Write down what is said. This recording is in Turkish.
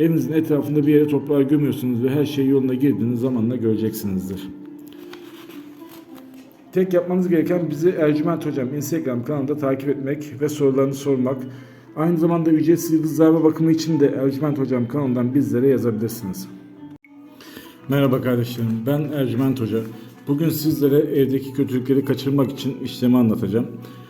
evinizin etrafında bir yere toprağa gömüyorsunuz ve her şey yoluna girdiğiniz zamanla göreceksinizdir. Tek yapmanız gereken bizi Ercüment Hocam Instagram kanalında takip etmek ve sorularını sormak. Aynı zamanda ücretsiz yıldızlarma bakımı için de Ercüment Hocam kanalından bizlere yazabilirsiniz. Merhaba kardeşlerim ben Ercüment Hoca. Bugün sizlere evdeki kötülükleri kaçırmak için işlemi anlatacağım.